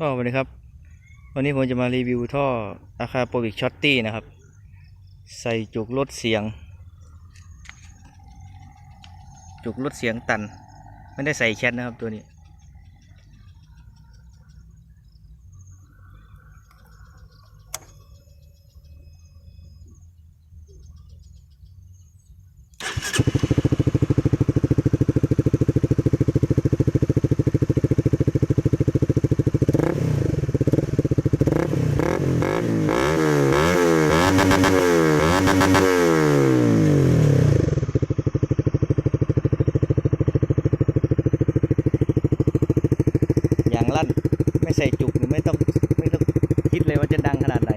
ก็สวัสดีครับ วันนี้ผมจะมารีวิวท่ออาคาโปรวิกช็อตตี้นะครับ ใส่จุกลดเสียง จุกลดเสียงตัน ไม่ได้ใส่แคทนะครับตัวนี้ อย่างลั่นไม่ ใส่จุกหรือไม่ต้องไม่ต้องคิดเลยว่าจะดังขนาดไหน